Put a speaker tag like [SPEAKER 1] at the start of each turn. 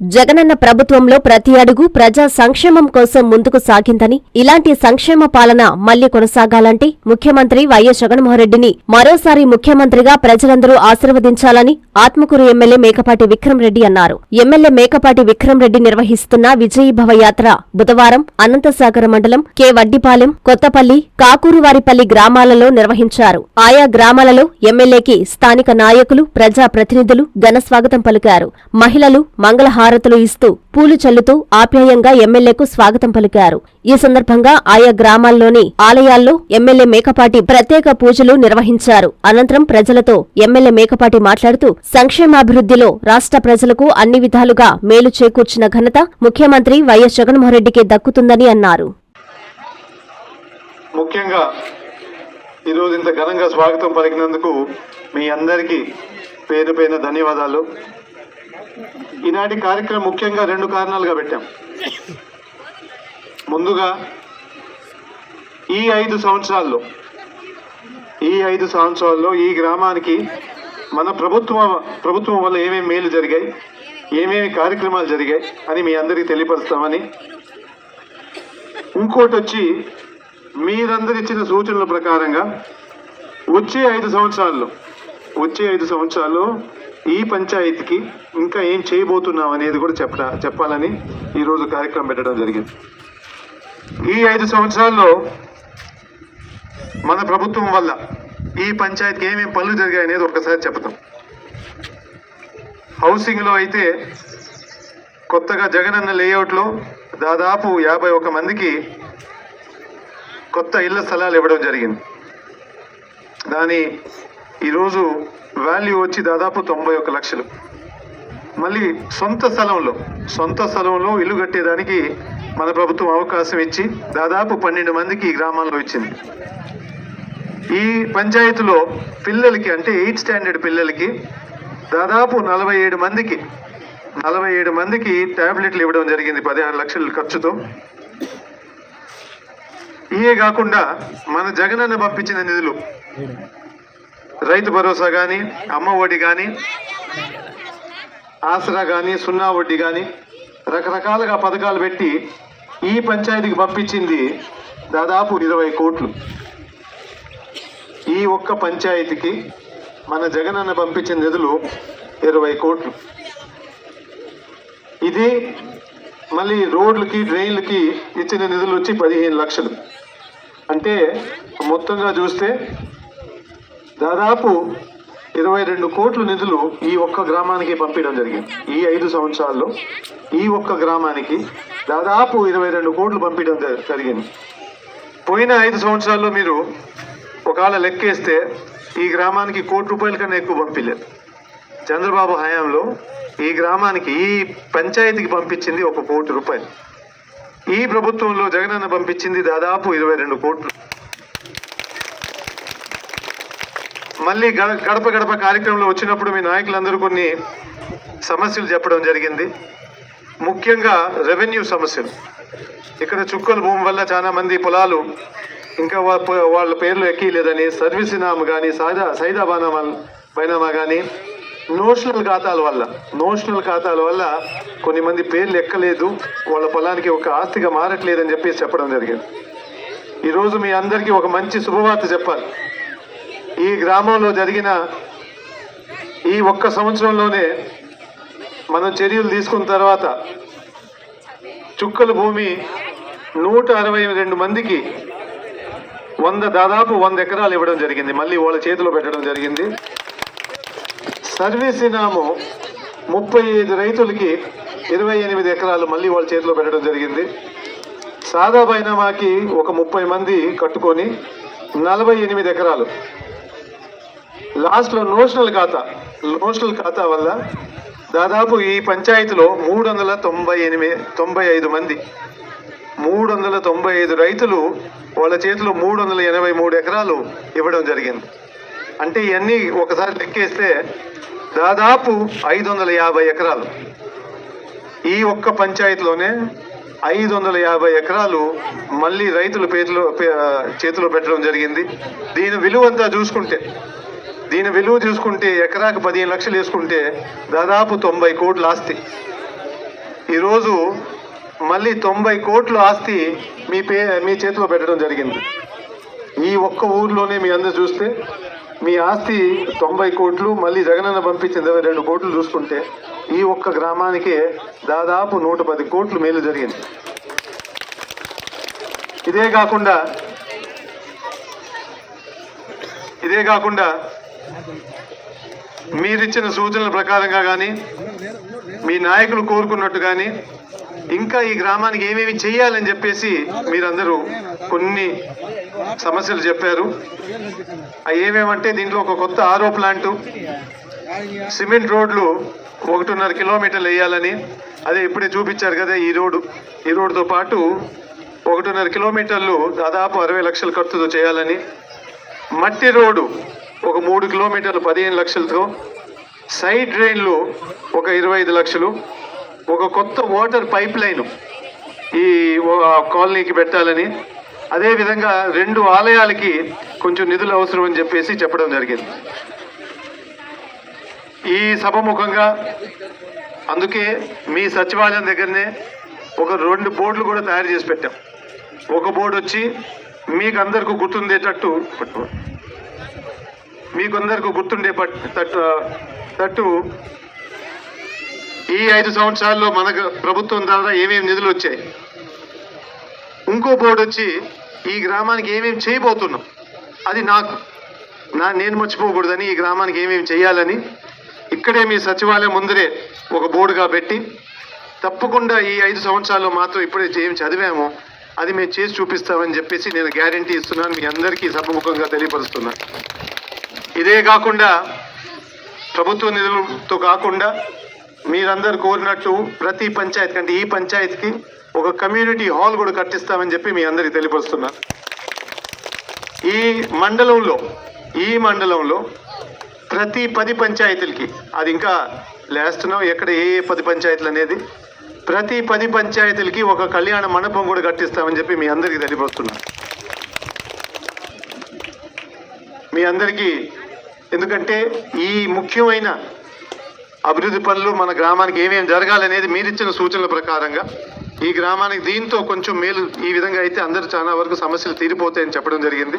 [SPEAKER 1] జగనన్న ప్రభుత్వంలో ప్రతి అడుగు ప్రజా సంక్షేమం కోసం ముందుకు సాగిందని ఇలాంటి సంక్షేమ పాలన మళ్ళీ కొనసాగాలంటే ముఖ్యమంత్రి వైఎస్ జగన్మోహన్రెడ్డిని మరోసారి ముఖ్యమంత్రిగా ప్రజలందరూ ఆశీర్వదించాలని ఆత్మకూరు ఎమ్మెల్యే మేకపాటి విక్రమ్ రెడ్డి అన్నారు. ఎమ్మెల్యే మేకపాటి విక్రమ్ రెడ్డి నిర్వహిస్తున్న విజయీభవ యాత్ర బుధవారం అనంతసాగర మండలం కె వడ్డిపాలెం కొత్తపల్లి కాకూరువారిపల్లి గ్రామాలలో నిర్వహించారు. ఆయా గ్రామాలలో ఎమ్మెల్యేకి స్థానిక నాయకులు ప్రజా ప్రతినిధులు స్వాగతం పలికారు. మహిళలు హారతులు ఇస్తూ పూలు చల్లుతూ ఆప్యాయంగా ఎమ్మెల్యేకు స్వాగతం పలికారు. ఈ సందర్భంగా ఆయా గ్రామాల్లోని ఆలయాల్లో ఎమ్మెల్యే మేకపాటి ప్రత్యేక పూజలు నిర్వహించారు. అనంతరం ప్రజలతో ఎమ్మెల్యే మేకపాటి మాట్లాడుతూ సంక్షేమాభివృద్ధిలో రాష్ట్ర ప్రజలకు అన్ని విధాలుగా మేలు చేకూర్చిన ఘనత ముఖ్యమంత్రి వైఎస్ జగన్మోహన్రెడ్డికి దక్కుతుందని అన్నారు.
[SPEAKER 2] ముఖ్యంగా ఈరోజు ఇంత ఘనంగా స్వాగతం పలికినందుకు మీ అందరికీ పేరు పైన ధన్యవాదాలు. ఈనాటి కార్యక్రమం ముఖ్యంగా రెండు కారణాలుగా పెట్టాం. ముందుగా ఈ ఐదు సంవత్సరాల్లో ఈ ఐదు సంవత్సరాల్లో ఈ గ్రామానికి మన ప్రభుత్వం ప్రభుత్వం వల్ల ఏమేమి మేలు జరిగాయి ఏమేమి కార్యక్రమాలు జరిగాయి అని మీ అందరికీ తెలియపరుస్తామని. ఇంకోటి వచ్చి మీరందరు ఇచ్చిన సూచనల ప్రకారంగా వచ్చే ఐదు సంవత్సరాల్లో వచ్చే ఐదు సంవత్సరాల్లో ఈ పంచాయతీకి ఇంకా ఏం చేయబోతున్నాం అనేది కూడా చెప్ప చెప్పాలని ఈరోజు కార్యక్రమం పెట్టడం జరిగింది. ఈ ఐదు సంవత్సరాల్లో మన ప్రభుత్వం వల్ల ఈ పంచాయతీకి ఏమేమి పనులు జరిగాయి అనేది ఒకసారి చెప్తాం హౌసింగ్లో అయితే కొత్తగా జగనన్న లేఅవుట్లో దాదాపు యాభై ఒక మందికి కొత్త ఇళ్ళ స్థలాలు ఇవ్వడం జరిగింది. దాని ఈరోజు వాల్యూ వచ్చి దాదాపు తొంభై ఒక లక్షలు. మళ్ళీ సొంత స్థలంలో సొంత స్థలంలో ఇల్లు కట్టేదానికి మన ప్రభుత్వం అవకాశం ఇచ్చి దాదాపు పన్నెండు మందికి ఈ గ్రామాల్లో ఇచ్చింది. ఈ పంచాయతీలో పిల్లలకి అంటే ఎయిత్ స్టాండర్డ్ పిల్లలకి దాదాపు నలభై ఏడు మందికి నలభై ఏడు మందికి ట్యాబ్లెట్లు ఇవ్వడం జరిగింది పదిహేను లక్షల ఖర్చుతో. ఇవే కాకుండా మన జగనన్న పంపించిన నిధులు రైతు భరోసా కానీ అమ్మ ఒడి కానీ ఆసరా కానీ సున్నా వడ్డీ కానీ రకరకాలుగా పథకాలు పెట్టి ఈ పంచాయతీకి పంపించింది దాదాపు ఇరవై కోట్లు. ఈ ఒక్క పంచాయతీకి మన జగనన్న పంపించిన నిధులు ఇరవై కోట్లు. ఇది మళ్ళీ రోడ్లకి డ్రైన్లకి ఇచ్చిన నిధులు వచ్చి పదిహేను లక్షలు. అంటే మొత్తంగా చూస్తే దాదాపు ఇరవై రెండు కోట్ల నిధులు ఈ ఒక్క గ్రామానికి పంపించడం జరిగింది. ఈ ఐదు సంవత్సరాల్లో ఈ ఒక్క గ్రామానికి దాదాపు ఇరవై రెండు కోట్లు పంపించడం జరిగింది. పోయిన ఐదు సంవత్సరాల్లో మీరు ఒకవేళ లెక్కేస్తే ఈ గ్రామానికి కోటి రూపాయల కన్నా ఎక్కువ పంపించలేదు చంద్రబాబు హయాంలో ఈ గ్రామానికి ఈ పంచాయతీకి పంపించింది ఒక కోటి రూపాయలు. ఈ ప్రభుత్వంలో జగనన్న పంపించింది దాదాపు ఇరవై రెండు కోట్లు. మళ్ళీ గడ గడప గడప కార్యక్రమంలో వచ్చినప్పుడు మీ నాయకులందరూ కొన్ని సమస్యలు చెప్పడం జరిగింది. ముఖ్యంగా రెవెన్యూ సమస్యలు. ఇక్కడ చుక్కల భూమి వల్ల చాలామంది పొలాలు ఇంకా వాళ్ళ పేర్లు ఎక్కలేదని సర్వీస్ నామ కానీ సైదా సైదా బానామా బైనామా కానీ నోషనల్ ఖాతాల వల్ల నోషనల్ ఖాతాల వల్ల కొన్ని మంది పేర్లు ఎక్కలేదు. వాళ్ళ పొలానికి ఒక ఆస్తిగా మారట్లేదని చెప్పేసి చెప్పడం జరిగింది. ఈరోజు మీ అందరికీ ఒక మంచి శుభవార్త చెప్పాలి. ఈ గ్రామంలో జరిగిన ఈ ఒక్క సంవత్సరంలోనే మనం చర్యలు తీసుకున్న తర్వాత చుక్కల భూమి నూట అరవై రెండు మందికి వంద దాదాపు వంద ఎకరాలు ఇవ్వడం జరిగింది. మళ్ళీ వాళ్ళ చేతిలో పెట్టడం జరిగింది. సర్వీస్ ఇనాము ముప్పై ఐదు రైతులకి ఇరవై ఎనిమిది ఎకరాలు మళ్ళీ వాళ్ళ చేతిలో పెట్టడం జరిగింది. సాదా బైనామాకి ఒక ముప్పై మంది కట్టుకొని నలభై ఎనిమిది ఎకరాలు లాస్ట్లో నోషనల్ ఖాతా నోషనల్ ఖాతా వల్ల దాదాపు ఈ పంచాయతీలో మూడు వందల తొంభై ఎనిమిది తొంభై ఐదు మంది మూడు వందల తొంభై ఐదు రైతులు వాళ్ళ చేతిలో మూడు వందల ఎనభై మూడు ఎకరాలు ఇవ్వడం జరిగింది. అంటే ఇవన్నీ ఒకసారి లెక్కేస్తే దాదాపు ఐదు వందల యాభై ఎకరాలు. ఈ ఒక్క పంచాయతీలోనే ఐదు వందల యాభై ఎకరాలు మళ్ళీ రైతుల పేరులో చేతిలో పెట్టడం జరిగింది. దీని విలువ అంతా చూసుకుంటే దీని విలువ చూసుకుంటే ఎకరాకు పదిహేను లక్షలు వేసుకుంటే దాదాపు తొంభై కోట్ల ఆస్తి. ఈరోజు మళ్ళీ తొంభై కోట్ల ఆస్తి మీ పే మీ చేతిలో పెట్టడం జరిగింది. ఈ ఒక్క ఊర్లోనే మీ అందరు చూస్తే మీ ఆస్తి తొంభై కోట్లు మళ్ళీ జగనన్న పంపించిన ఇరవై రెండు కోట్లు చూసుకుంటే ఈ ఒక్క గ్రామానికే దాదాపు నూట పది కోట్లు మేలు జరిగింది. ఇదే కాకుండా ఇదే కాకుండా మీరిచ్చిన సూచనల ప్రకారంగా కానీ మీ నాయకులు కోరుకున్నట్టు కానీ ఇంకా ఈ గ్రామానికి ఏమేమి చేయాలని చెప్పేసి మీరందరూ కొన్ని సమస్యలు చెప్పారు. అవి ఏమేమంటే దీంట్లో ఒక కొత్త ఆరో ప్లాంటు సిమెంట్ రోడ్లు ఒకటిన్నర కిలోమీటర్లు వేయాలని అదే ఇప్పుడే చూపించారు కదా ఈ రోడ్డు. ఈ రోడ్డుతో పాటు ఒకటిన్నర కిలోమీటర్లు దాదాపు అరవై లక్షల ఖర్చుతో చేయాలని మట్టి రోడ్డు ఒక మూడు కిలోమీటర్లు పదిహేను లక్షలతో. సైడ్ డ్రైన్లు ఒక ఇరవై ఐదు లక్షలు. ఒక కొత్త వాటర్ పైప్ లైన్ ఈ కాలనీకి పెట్టాలని. అదేవిధంగా రెండు ఆలయాలకి కొంచెం నిధులు అవసరం అని చెప్పేసి చెప్పడం జరిగింది. ఈ సభముఖంగా అందుకే మీ సచివాలయం దగ్గరనే ఒక రెండు బోర్డులు కూడా తయారు చేసి పెట్టాం. ఒక బోర్డు వచ్చి మీకు అందరికీ గుర్తుండేటట్టు మీకందరికీ గుర్తుండే పట్- తట్టు తట్టు. ఈ ఐదు సంవత్సరాల్లో మనకు ప్రభుత్వం ద్వారా ఏమేమి నిధులు వచ్చాయి? ఇంకో బోర్డు వచ్చి ఈ గ్రామానికి ఏమేమి చేయబోతున్నాం? అది నాకు. నా నేను మర్చిపోకూడదని ఈ గ్రామానికి ఏమేమి చేయాలని ఇక్కడే మీ సచివాలయం ముందరే ఒక బోర్డుగా పెట్టి తప్పకుండా ఈ ఐదు సంవత్సరాల్లో మాత్రం ఇప్పుడే ఏం చదివామో అది మేము చేసి చూపిస్తామని చెప్పేసి నేను గ్యారంటీ ఇస్తున్నాను. మీ అందరికీ సభముఖంగా తెలియపరుస్తున్నాను ఇదే కాకుండా ప్రభుత్వ నిధులతో కాకుండా మీరందరు కోరినట్టు ప్రతి పంచాయతీ అంటే ఈ పంచాయతీకి ఒక కమ్యూనిటీ హాల్ కూడా కట్టిస్తామని చెప్పి మీ అందరికి తెలియపరుస్తున్నాను ఈ మండలంలో ఈ మండలంలో ప్రతి పది పంచాయతీలకి అది ఇంకా లేస్తున్నాం ఎక్కడ ఏ ఏ పది పంచాయతీలు అనేది ప్రతి పది పంచాయతీలకి ఒక కళ్యాణ మండపం కూడా కట్టిస్తామని చెప్పి మీ అందరికీ తెలియపరుస్తున్నాను మీ అందరికీ. ఎందుకంటే ఈ ముఖ్యమైన అభివృద్ధి పనులు మన గ్రామానికి ఏమేమి జరగాలనేది మీరిచ్చిన సూచనల ప్రకారంగా ఈ గ్రామానికి దీంతో కొంచెం మేలు ఈ విధంగా అయితే అందరూ చాలా వరకు సమస్యలు తీరిపోతాయని చెప్పడం జరిగింది.